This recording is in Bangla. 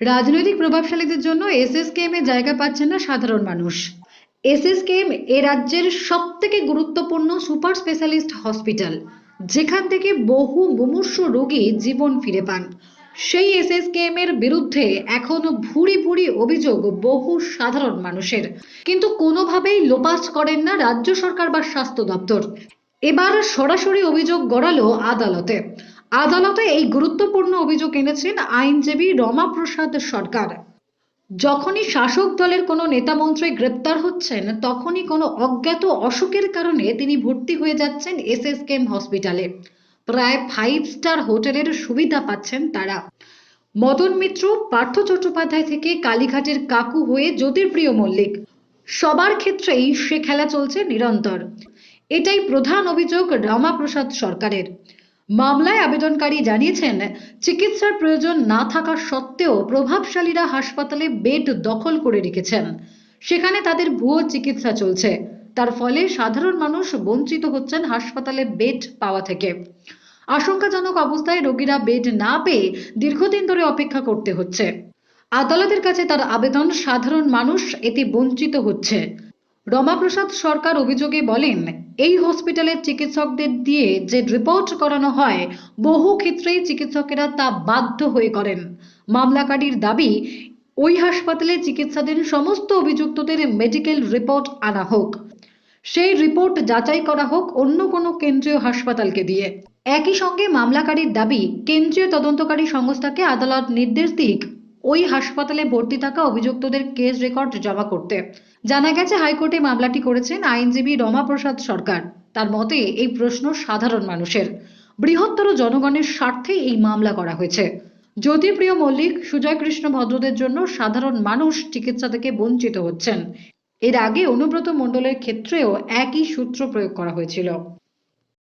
রাজনৈতিক প্রভাবশালীদের জন্য এসএসকেএম এ জায়গা পাচ্ছেন না সাধারণ মানুষ। এসএসকেএম এ রাজ্যের সব থেকে গুরুত্বপূর্ণ সুপার স্পেশালিস্ট হসপিটাল, যেখান থেকে বহু মুমূর্ষ রোগী জীবন ফিরে পান। সেই এসএসকেএম এর বিরুদ্ধে এখন ভুরি ভুরি অভিযোগ বহু সাধারণ মানুষের। কিন্তু কোনোভাবেই লোপাস করেন না রাজ্য সরকার বা স্বাস্থ্য দপ্তর। এবার সরাসরি অভিযোগ গড়ালো আদালতে। আদালতে এই গুরুত্বপূর্ণ অভিযোগ এনেছেন আইনজীবী রমাপ্রসাদ সরকার। যখনই শাসক দলের কোনো নেতামন্ত্রী গ্রেপ্তার হচ্ছেন, তখনই কোনো অজ্ঞাত অসুখের কারণে তিনি ভর্তি হয়ে যাচ্ছেন এসএসকেএম হসপিটালে। প্রায় ফাইভ স্টার হোটেলের সুবিধা পাচ্ছেন তারা। মদন মিত্র, পার্থ চট্টোপাধ্যায় থেকে কালীঘাটের কাকু হয়ে জ্যোতির্প্রিয় মল্লিক। সবার ক্ষেত্রেই সে খেলা চলছে নিরন্তর। এটাই প্রধান অভিযোগ রমাপ্রসাদ সরকারের। মামলায় আবেদনকারী জানিয়েছেন, চিকিৎসার প্রয়োজন না থাকা সত্ত্বেও প্রভাবশালীরা হাসপাতালে বেড দখল করে রেখেছেন। সেখানে তাদের ভুয়ো চিকিৎসা চলছে। তার ফলে সাধারণ মানুষ বঞ্চিত হচ্ছেন হাসপাতালে বেড পাওয়া থেকে। আশঙ্কাজনক অবস্থায় রোগীরা বেড না পেয়ে দীর্ঘদিন ধরে অপেক্ষা করতে হচ্ছে। আদালতের কাছে তার আবেদন সাধারণ মানুষ এতে বঞ্চিত হচ্ছে। রমাপ্রসাদ সরকার অভিযোগে বলেন, এই হসপিটালের চিকিৎসকদের দিয়ে যে রিপোর্ট করানো হয়, বহু ক্ষেত্রেই চিকিৎসকেরা তা বাধ্য হয়ে করেন। মামলাকারীর দাবি, ওই হাসপাতালে চিকিৎসাধীন সমস্ত অভিযুক্তদের মেডিকেল রিপোর্ট আনা হোক। সেই রিপোর্ট যাচাই করা হোক অন্য কোনো কেন্দ্রীয় হাসপাতালকে দিয়ে। একই সঙ্গে মামলাকারীর দাবি, কেন্দ্রীয় তদন্তকারী সংস্থাকে আদালত নির্দেশ দিক ওই হাসপাতালে ভর্তি থাকা অভিযুক্তদের কেস রেকর্ড জমা করতে। জানা গেছে, হাইকোর্টে মামলাটি করেছেন আইনজীবী রমাপ্রসাদ সরকার। তার মতে, এই প্রশ্ন সাধারণ মানুষের। বৃহত্তর জনগণের স্বার্থে এই মামলা করা হয়েছে। জ্যোতিপ্রিয় মল্লিক সুজয় কৃষ্ণ ভদ্রদের জন্য সাধারণ মানুষ চিকিৎসা থেকে বঞ্চিত হচ্ছেন। এর আগে অনুব্রত মণ্ডলের ক্ষেত্রেও একই সূত্র প্রয়োগ করা হয়েছিল।